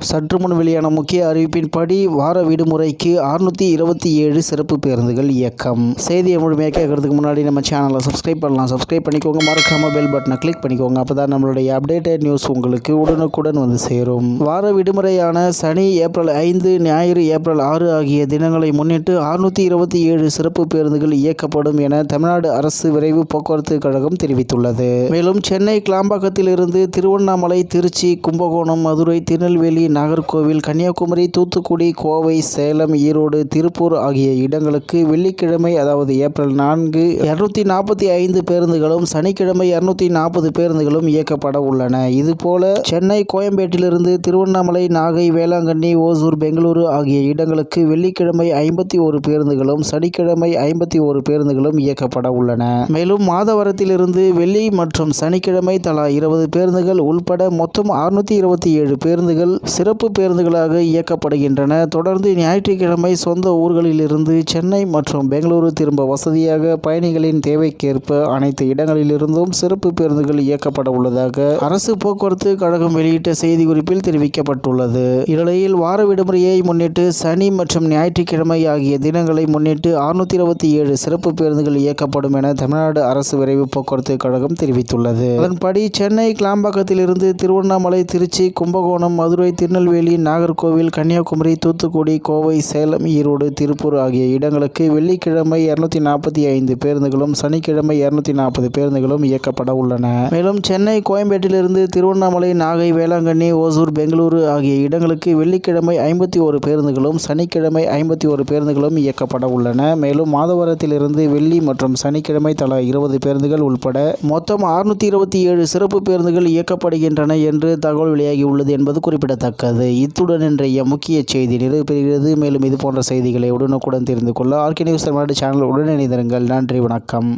சற்று முன் வெளியான முக்கிய அறிவிப்பின்படி வார விடுமுறைக்கு அறுநூற்றி இருபத்தி ஏழு சிறப்பு பேருந்துகள் இயக்கம். செய்தியை முழுமையாக கேட்கறதுக்கு முன்னாடி நம்ம சேனலை சப்ஸ்கிரைப் பண்ணலாம். சப்ஸ்கிரைப் பண்ணிக்கோங்க. மறக்காம பெல் பட்டனை கிளிக் பண்ணிக்கோங்க. அப்போ தான் நம்மளுடைய அப்டேட்டட் நியூஸ் உங்களுக்கு உடனுக்குடன் வந்து சேரும். வார விடுமுறையான சனி ஏப்ரல் ஐந்து ஞாயிறு ஏப்ரல் ஆறு ஆகிய தினங்களை முன்னிட்டு அறுநூற்றி இருபத்தி ஏழு சிறப்பு பேருந்துகள் இயக்கப்படும் என தமிழ்நாடு அரசு விரைவு போக்குவரத்து கழகம் தெரிவித்துள்ளது. மேலும் சென்னை கிளாம்பாக்கத்திலிருந்து திருவண்ணாமலை திருச்சி கும்பகோணம் மதுரை திருநெல்வேலி நாகர்கோவில் கன்னியாகுமரி தூத்துக்குடி கோவை சேலம் ஈரோடு திருப்பூர் ஆகிய இடங்களுக்கு வெள்ளிக்கிழமை அதாவது ஏப்ரல் நான்கு இருநூத்தி நாற்பத்தி ஐந்து பேருந்துகளும் சனிக்கிழமை இருநூத்தி நாற்பது பேருந்துகளும் இயக்கப்பட உள்ளன. இதுபோல சென்னை கோயம்பேட்டிலிருந்து திருவண்ணாமலை நாகை வேளாங்கண்ணி ஓசூர் பெங்களூரு ஆகிய இடங்களுக்கு வெள்ளிக்கிழமை ஐம்பத்தி ஒரு பேருந்துகளும் சனிக்கிழமை ஐம்பத்தி ஒரு பேருந்துகளும் இயக்கப்பட உள்ளன. மேலும் மாதவரத்திலிருந்து வெள்ளி மற்றும் சனிக்கிழமை தலா இருபது பேருந்துகள் உள்பட மொத்தம் அறுநூத்தி இருபத்தி ஏழு பேருந்துகள் சிறப்பு பேருந்துகளாக இயக்கப்படுகின்றன. தொடர்ந்து ஞாயிற்றுக்கிழமை சொந்த ஊர்களிலிருந்து சென்னை மற்றும் பெங்களூரு திரும்ப வசதியாக பயணிகளின் தேவைக்கேற்ப அனைத்து இடங்களிலிருந்தும் சிறப்பு பேருந்துகள் இயக்கப்பட உள்ளதாக அரசு போக்குவரத்து கழகம் வெளியிட்ட செய்திக்குறிப்பில் தெரிவிக்கப்பட்டுள்ளது. இந்நிலையில் வார விடுமுறையை முன்னிட்டு சனி மற்றும் ஞாயிற்றுக்கிழமை ஆகிய தினங்களை முன்னிட்டு அறுநூத்தி இருபத்தி ஏழு சிறப்பு பேருந்துகள் இயக்கப்படும் என தமிழ்நாடு அரசு விரைவு போக்குவரத்து கழகம் தெரிவித்துள்ளது. அதன்படி சென்னை கிளாம்பாக்கத்திலிருந்து திருவண்ணாமலை திருச்சி கும்பகோணம் மதுரை திருநெல்வேலி நாகர்கோவில் கன்னியாகுமரி தூத்துக்குடி கோவை சேலம் ஈரோடு திருப்பூர் ஆகிய இடங்களுக்கு வெள்ளிக்கிழமை இருநூத்தி நாற்பத்தி ஐந்து பேருந்துகளும் சனிக்கிழமை இருநூத்தி நாற்பது பேருந்துகளும் இயக்கப்பட உள்ளன. மேலும் சென்னை கோயம்பேட்டிலிருந்து திருவண்ணாமலை நாகை வேளாங்கண்ணி ஓசூர் பெங்களூரு ஆகிய இடங்களுக்கு வெள்ளிக்கிழமை ஐம்பத்தி ஒரு பேருந்துகளும் சனிக்கிழமை ஐம்பத்தி ஒரு பேருந்துகளும் இயக்கப்பட உள்ளன. மேலும் மாதவரத்திலிருந்து வெள்ளி மற்றும் சனிக்கிழமை தலா இருபது பேருந்துகள் உள்பட மொத்தம் அறுநூத்தி இருபத்தி ஏழு சிறப்பு பேருந்துகள் இயக்கப்படுகின்றன என்று தகவல் வெளியாகி உள்ளது என்பது குறிப்பிடத்தக்கது. இத்துடன் இன்றைய முக்கிய செய்தி நிறைவு பெறுகிறது மேலும் இது போன்ற செய்திகளை உடனுக்குடன் தெரிந்து கொள்ள ஆர்கே நியூஸ் தமிழ்நாடு சேனல் உடனே இணைந்திருங்கள். நன்றி வணக்கம்.